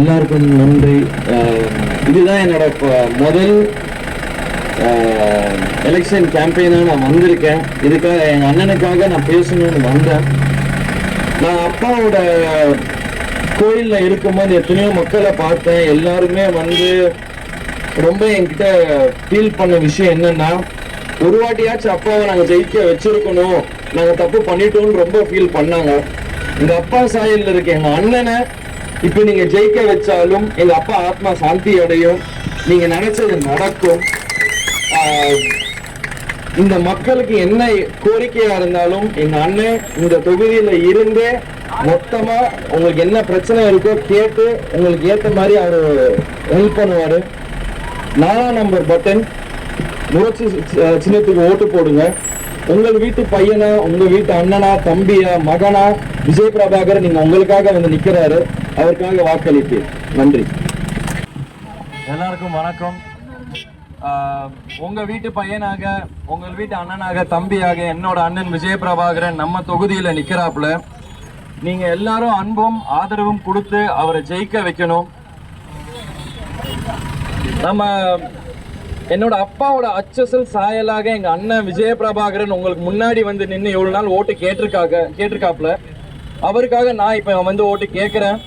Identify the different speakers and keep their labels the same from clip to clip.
Speaker 1: எல்லாருக்கும் நன்றி. இதுதான் என்னோட முதல் எலெக்ஷன் கேம்பெயினாக நான் வந்திருக்கேன். இதுக்காக எங்கள் அண்ணனுக்காக நான் பேசணும்னு வந்தேன். நான் அப்பாவோட கோயிலில் இருக்கும்போது எத்தனையோ மக்களை பார்த்தேன். எல்லாருமே வந்து ரொம்ப என்கிட்ட ஃபீல் பண்ண விஷயம் என்னன்னா ஒரு வாட்டியாச்சும் அப்பாவை நாங்கள் ஜெயிக்க வச்சிருக்கணும். நாங்கள் தப்பு பண்ணிட்டோம்னு ரொம்ப ஃபீல் பண்ணாங்க. எங்கள் அப்பா சாயலில் இருக்க எங்கள் அண்ணனை இப்போ நீங்க ஜெயிக்க வச்சாலும் எங்க அப்பா ஆத்மா சாந்தி அடையும். நீங்க நினைச்சது நடக்கும். இந்த மக்களுக்கு என்ன கோரிக்கையா இருந்தாலும் எங்க அண்ணன் இந்த தொகுதியில இருந்து மொத்தமா உங்களுக்கு என்ன பிரச்சனை இருக்கோ கேட்டு உங்களுக்கு ஏத்த மாதிரி அவர் ஹெல்ப் பண்ணுவாரு. நாலாம் நம்பர் பட்டன் முரட்சி சி- சின்னத்துக்கு ஓட்டு போடுங்க. உங்கள் வீட்டு பையனா உங்க வீட்டு அண்ணனா தம்பியா மகனா விஜய் பிரபாகர் நீங்க உங்களுக்காக வந்து நிக்கிறாரு. அவருக்காக வாக்களித்தேன். நன்றி. எல்லாருக்கும் வணக்கம். உங்கள் உங்க வீட்டு பையனாக உங்கள் வீட்டு அண்ணனாக தம்பியாக என்னோட அண்ணன் விஜய் பிரபாகரன் நம்ம தொகுதியில நிக்கிறாப்புல. நீங்க எல்லாரும் அன்பும் ஆதரவும் கொடுத்து அவரை ஜெயிக்க வைக்கணும். நம்ம என்னோட அப்பாவோட அச்சசல் சாயலாக எங்க அண்ணன் விஜய பிரபாகரன் உங்களுக்கு முன்னாடி வந்து நின்று இவ்வளவு நாள் ஓட்டு கேட்டிருக்காங்க கேட்டிருக்காப்புல. அவருக்காக நான் இப்ப வந்து ஓட்டு கேட்கிறேன்.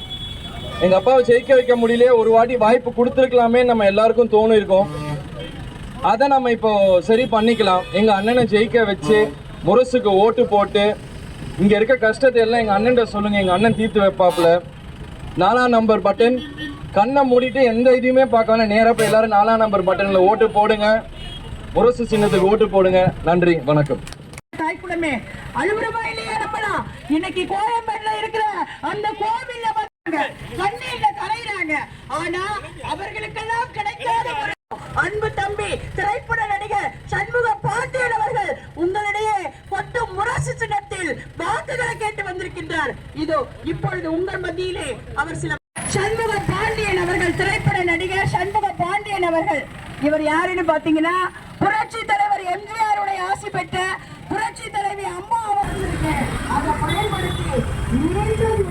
Speaker 1: எங்க அப்பாவை ஜெயிக்க வைக்க முடியலையே ஒரு வாட்டி வாய்ப்பு கொடுத்துருக்கலாமே நம்ம எல்லாருக்கும் தோணு இருக்கும் அதை நம்ம இப்போ சரி பண்ணிக்கலாம். எங்க அண்ணனை ஜெயிக்க வச்சு முரசுக்கு ஓட்டு போட்டு இங்க இருக்க கஷ்டத்தை எல்லாம் எங்க அண்ணன்ட்ட சொல்லுங்க. எங்க அண்ணன் தீர்த்து வைப்பாப்புல. நாலாம் நம்பர் பட்டன் கண்ணை மூடிட்டு எந்த இதையுமே பார்க்காம நேராக போய் எல்லாரும் நாலாம் நம்பர் பட்டன்ல ஓட்டு போடுங்க. முரசு சின்னத்துக்கு ஓட்டு போடுங்க. நன்றி வணக்கம்.
Speaker 2: தாய்க்குடமே அழுகுறமா இல்லையா இன்னைக்கு கோயம்பேடுல இருக்கிற அந்த கோவில்ல கண்ணீர்ல கரையிறாங்க. ஆனா அவர்களுக்கெல்லாம் கிடைக்காத ஒரு அன்பு தம்பி திரைப்பட நடிகர் சண்முக பாண்டியன் அவர்கள் உங்களிடையே கொட்டு முரசு சின்னத்தில் வாக்குகளை கேட்டு வந்திருக்கின்றார். இதோ இப்பொழுது உங்கள் மத்தியிலே அவர் சில சண்முக பாண்டியன் அவர்கள் திரைப்பட நடிகர் சண்முக பாண்டியன் அவர்கள். இவர் யாருன்னு பாத்தீங்கன்னா புரட்சி தலைவர் எம்ஜிஆர் உடைய ஆசி பெற்ற புரட்சி தலைவி அம்மா அவர்களுக்கு அதை பயன்படுத்தி மீண்டும்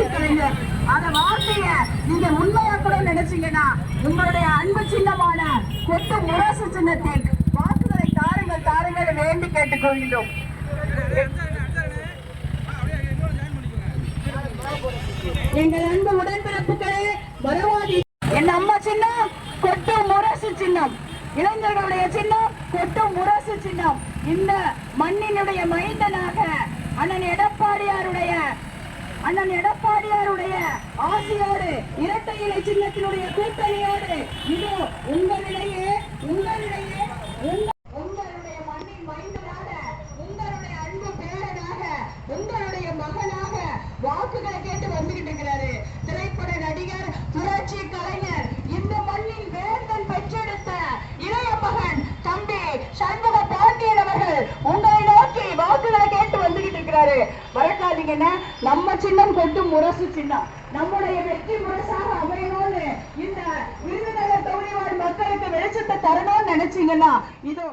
Speaker 2: புரட்சி அந்த வார்த்தைய நீங்க உண்மையா கூட நினைச்சீங்கன்னா உங்களுடைய அன்பு சின்னமான கொட்டு முரசு சின்னத்தில் வாக்குகளை தாருங்கள் தாருங்கள் வேண்டி கேட்டுக்கொள்கிறோம் எங்கள் அன்பு உடன்பிறப்புகளே வரவாதி. என் அம்மா சின்னம் கொட்டு முரசு சின்னம். இளைஞர்களுடைய சின்னம் கொட்டு முரசு சின்னம். இந்த மண்ணினுடைய மைந்தனாக அண்ணன் எடப்பாடியாருடைய அண்ணன் எடப்பாடியாருடைய ஆசையோடு இரட்டை இலை சின்னத்தினுடைய கூட்டணியோடு. இதோ உங்களிடையே உங்களிடையே உங்க- மண்ணின் மைந்தனாக உங்களுடைய அன்பு பேரனாக உங்களுடைய மகனாக வாக்குகளை கேட்டு வந்துகிட்டு இருக்கிறாரு திரைப்பட நடிகர் புரட்சி கலைஞர் இந்த மண்ணின் வேந்தன் பெற்றெடுத்த இளைய மகன் தம்பி சண்முக பாண்டியன் அவர்கள் உங்களை நோக்கி வாக்குகளை கேட்டு சொல்றாரு மறக்காதீங்கன்னா நம்ம சின்னம் கொட்டும் முரசு சின்னம். நம்முடைய வெற்றி முரசாக அமையணும்னு இந்த விருதுநகர் தொகுதி மக்களுக்கு வெளிச்சத்தை தரணும்னு நினைச்சீங்கன்னா இதோ